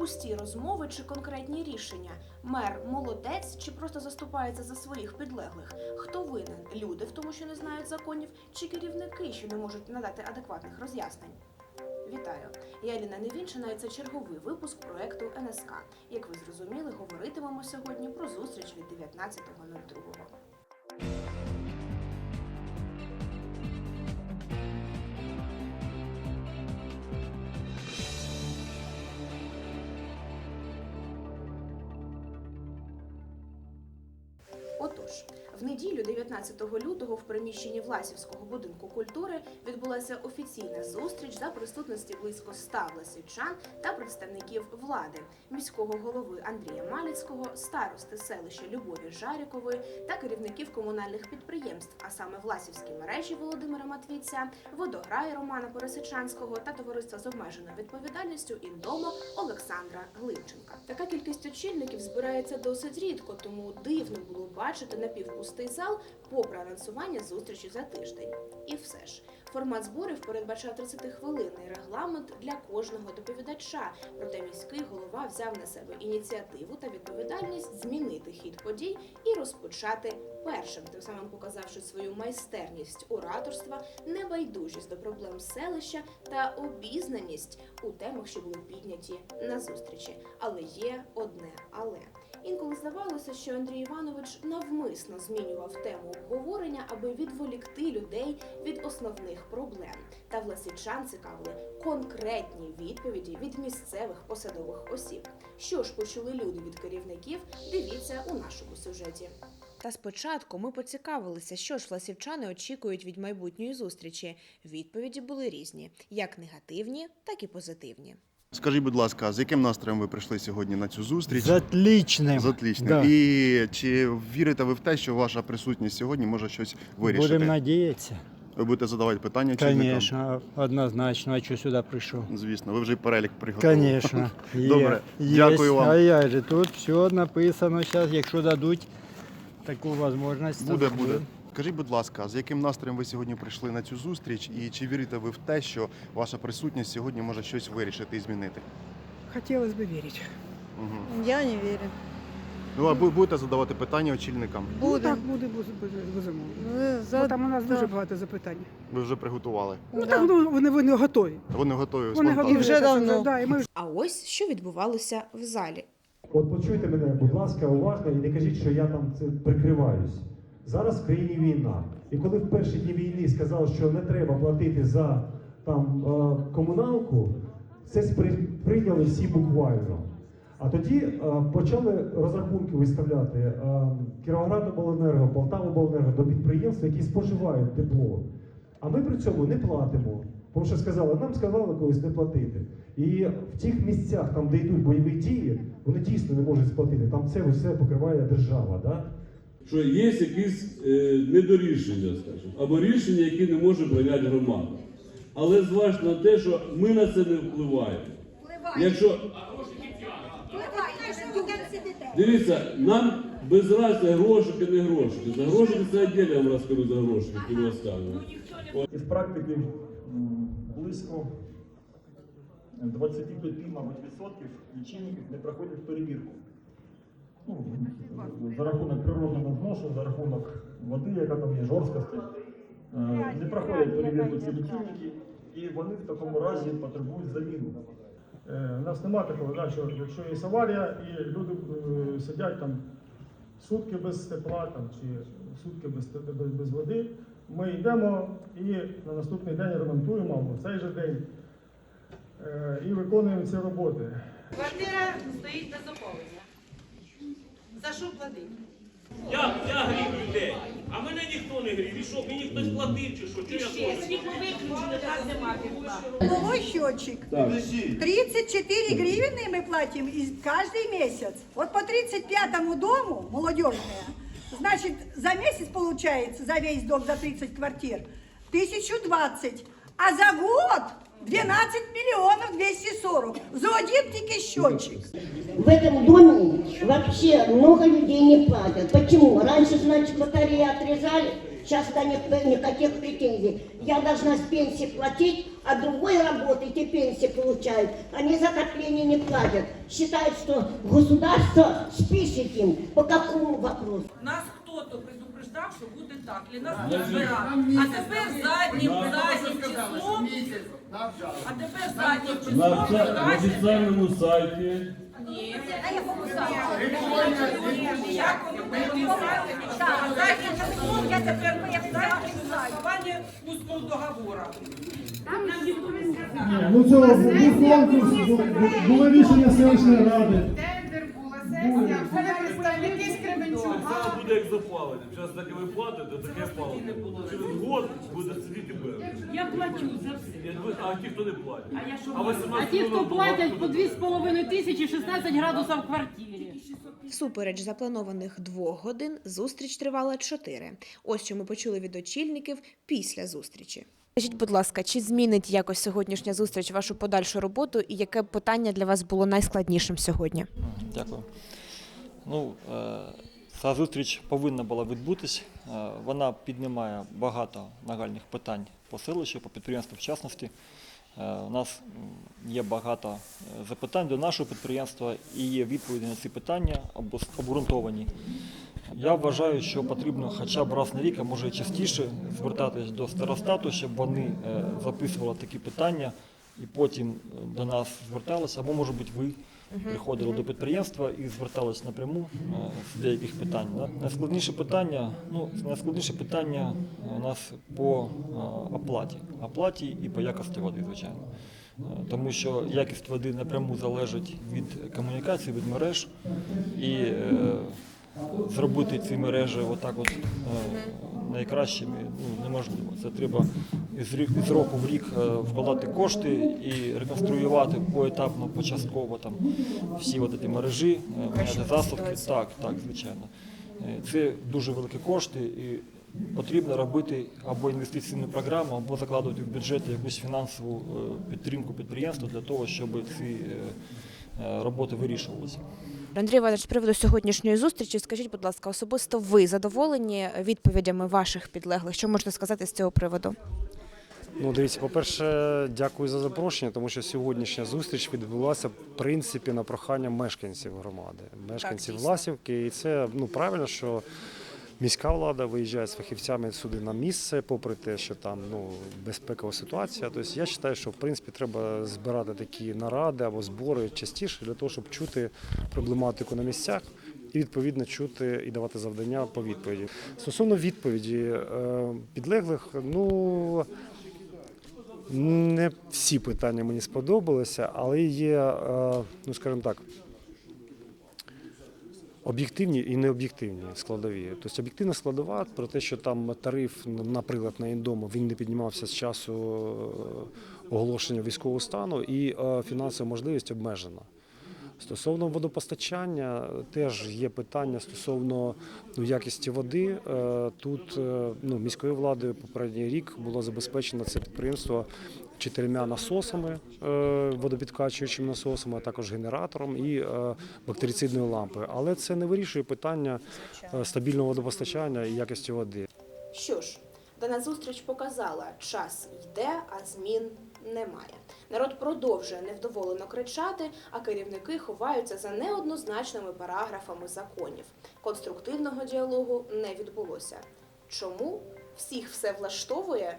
Пусті розмови чи конкретні рішення. Мер молодець чи просто заступається за своїх підлеглих? Хто винен? Люди в тому, що не знають законів, чи керівники, що не можуть надати адекватних роз'яснень? Вітаю! Я Еліна Невінчина і це черговий випуск проекту НСК. Як ви зрозуміли, говоритимемо сьогодні про зустріч від 19.02. в неділю 19 лютого в приміщенні Власівського будинку культури відбулася офіційна зустріч за присутності близько 100 власівчан та представників влади, міського голови Андрія Маліцького, старости селища Любові Жарікової та керівників комунальних підприємств, а саме Власівські мережі Володимира Матвійця, водограй Романа Пересичанського та товариства з обмеженою відповідальністю Індомо Олександра Глинченка. Така кількість очільників збирається досить рідко, тому дивно було бачити напівпустий зал попри анонсування зустрічі за тиждень. І все ж, формат зборів передбачав 30-хвилинний регламент для кожного доповідача. Проте міський голова взяв на себе ініціативу та відповідальність змінити хід подій і розпочати першим, тим самим показавши свою майстерність ораторства, небайдужість до проблем селища та обізнаність у темах, що були підняті на зустрічі. Але є одне але. Інколи здавалося, що Андрій Іванович навмисно змінював тему обговорення, аби відволікти людей від основних проблем. Та власичан цікавили конкретні відповіді від місцевих посадових осіб. Що ж почули люди від керівників? Дивіться у нашому сюжеті. Та спочатку ми поцікавилися, що ж власівчани очікують від майбутньої зустрічі. Відповіді були різні, як негативні, так і позитивні. Скажіть, будь ласка, з яким настроєм ви прийшли сьогодні на цю зустріч? З отличним. З отличним. Да. І чи вірите ви в те, що ваша присутність сьогодні може щось вирішити? Будемо надіятися. Ви будете задавати питання очільникам? Звісно, однозначно. А що сюди прийшов? Звісно, ви вже й перелік приготували. Звісно. Є. Добре, Є. дякую вам. А я же тут все написано зараз, якщо дадуть таку можливість. Буде, буде. Скажіть, будь ласка, з яким настроєм ви сьогодні прийшли на цю зустріч, і чи вірите ви в те, що ваша присутність сьогодні може щось вирішити і змінити? Хотелось бы верить. Угу. Я не вірю. Ну а ви будете задавати питання очільникам? Ну, Буде. так буде без- без- безумовно. Ну, за... Бо там у нас да. дуже багато запитань. Ви вже приготували. Ну Да. так ну, вони, вони готові. Вони готові Вони спонтанно? готові. вже давно. Да, і ми А ось що відбувалося в залі. От почуйте мене, ласка, уважно і не кажіть, що я там це прикриваюсь. Зараз в країні війна. І коли в перші дні війни сказали, що не треба платити за там е, комуналку, це спри- прийняли всі буквально. А тоді е, почали розрахунки виставляти е, Кіровоградобленерго, Полтавобленерго до підприємств, які споживають тепло. А ми при цьому не платимо. Тому що сказали, нам сказали колись не платити. І в тих місцях, там, де йдуть бойові дії, вони дійсно не можуть сплатити. Там це все покриває держава. Да? що є якісь е, недорішення, скажімо, або рішення, які не може прийняти громада. Але зважте на те, що ми на це не впливаємо. Якщо дивіться, нам без разниці грошики, не грошики. За грошики це віддільно я вам розкажу за грошики, які ви розказуєте. І в практиці близько 25, мабуть, відсотків лічильників не проходять перевірку. Ну, за рахунок природного зносу, за рахунок води, яка там є, жорсткості. Е, Не проходять перевірку ці лічильники, і вони в такому разі потребують заміну. Е, У нас немає такого, да, що якщо є аварія і люди е, сидять там сутки без тепла там, чи сутки без, без, без води, ми йдемо і на наступний день ремонтуємо або в цей же день е, і виконуємо ці роботи. Квартира стоїть без опалення. За що платити? Я, я грів людей, а мене ніхто не грів. І що, мені хтось платив чи що? Чи я Ще світло виключили, газ нема півтора. Половой счетчик. Так. 34 гривны мы платим из- каждый месяц. Вот по 35-му дому, молодежная, значит, за месяц получается, за весь дом, за 30 квартир, 1020. А за год 12 миллионов 240. За один тільки счетчик. В этом доме вообще много людей не платят. Почему? Раньше, значит, батареи отрезали, Сейчас да ни- никаких претензий. Я должна с пенсии платить, а другой работает и пенсии получают. Они за отопление не платят. Считают, что государство спишет им. По какому вопросу? Нас хто-то предупреждав, що буде так, і нас не. А тепер заднім, заднім числом, а тепер заднім числом На, офіційному сайті ні. Ніякого не. А заднім числом я тепер голосування устного сказав. Ну цього був конкурс, було рішення селищної ради. Зараз буде як запалення. Зараз таке ви платите, таке палення. Через год буде сидіти без. Я плачу за все. А ті, хто не платить. А я що А 18 А ті, хто платять по була- 2,5 тисячі 16 градусів в квартирі. Всупереч запланованих двох годин зустріч тривала чотири. Ось що ми почули від очільників після зустрічі. Скажіть, будь ласка, чи змінить якось сьогоднішня зустріч вашу подальшу роботу, і яке питання для вас було найскладнішим сьогодні? Дякую. Ну, е, ця зустріч повинна була відбутись. Е, Вона піднімає багато нагальних питань по селищу, по підприємству в частності. Е, У нас є багато е, запитань до нашого підприємства і є відповіді на ці питання обос- обґрунтовані. Я вважаю, що потрібно хоча б раз на рік, а може і частіше, звертатись до старостату, щоб вони записували такі питання і потім до нас зверталися, або, може бути, ви приходили до підприємства і звертались напряму е, з деяких питань. Найскладніше питання, ну, найскладніше питання у нас по е, оплаті. Оплаті і по якості води, звичайно. Е, Тому що якість води напряму залежить від комунікації, від мереж. І зробити ці мережі отак от е, найкращими ну, неможливо. Це треба із року в рік е, вкладати кошти і реконструювати поетапно, початково там всі от ці мережі, е, міняти засобки. Так, так, звичайно. Це дуже великі кошти і потрібно робити або інвестиційну програму, або закладувати в бюджет якусь фінансову підтримку підприємства для того, щоб ці роботи вирішувалися. Андрій Іванович, з приводу сьогоднішньої зустрічі, скажіть, будь ласка, особисто ви задоволені відповідями ваших підлеглих? Що можете сказати з цього приводу? Ну, дивіться, по-перше, дякую за запрошення, тому що сьогоднішня зустріч відбулася в принципі на прохання мешканців громади, мешканців дійсно. Власівки. І це ну правильно, що міська влада виїжджає з фахівцями сюди на місце, попри те, що там ну безпекова ситуація. Тобто я вважаю, що в принципі треба збирати такі наради або збори частіше для того, щоб чути проблематику на місцях. І відповідно чути і давати завдання по відповіді. Стосовно відповіді е, підлеглих, ну не всі питання мені сподобалися, але є, е, ну скажімо так, об'єктивні і необ'єктивні складові. Тобто об'єктивна складова про те, що там тариф, наприклад, на індому він не піднімався з часу е, оголошення військового стану, і е, фінансова можливість обмежена. Стосовно водопостачання, теж є питання стосовно ну, якості води. Е, Тут ну, міською владою попередній рік було забезпечено це підприємство чотирма насосами, е, водопідкачуючими насосами, а також генератором і е, бактерицидною лампою. Але це не вирішує питання е, стабільного водопостачання і якості води. Що ж, дана зустріч показала, час йде, а змін немає. Народ продовжує невдоволено кричати, а керівники ховаються за неоднозначними параграфами законів. Конструктивного діалогу не відбулося. Чому всіх все влаштовує?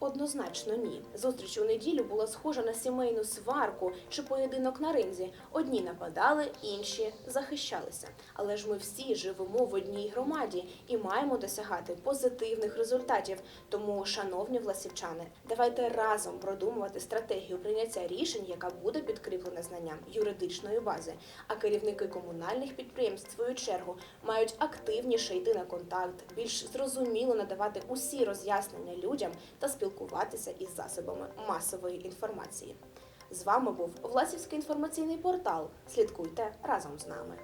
Однозначно ні. Зустріч у неділю була схожа на сімейну сварку чи поєдинок на ринзі. Одні нападали, інші захищалися. Але ж ми всі живемо в одній громаді і маємо досягати позитивних результатів. Тому, шановні власівчани, давайте разом продумувати стратегію прийняття рішень, яка буде підкріплена знанням юридичної бази. А керівники комунальних підприємств, в свою чергу, мають активніше йти на контакт, більш зрозуміло надавати усі роз'яснення людям та спілкуватися із засобами масової інформації. З вами був Власівський інформаційний портал. Слідкуйте разом з нами.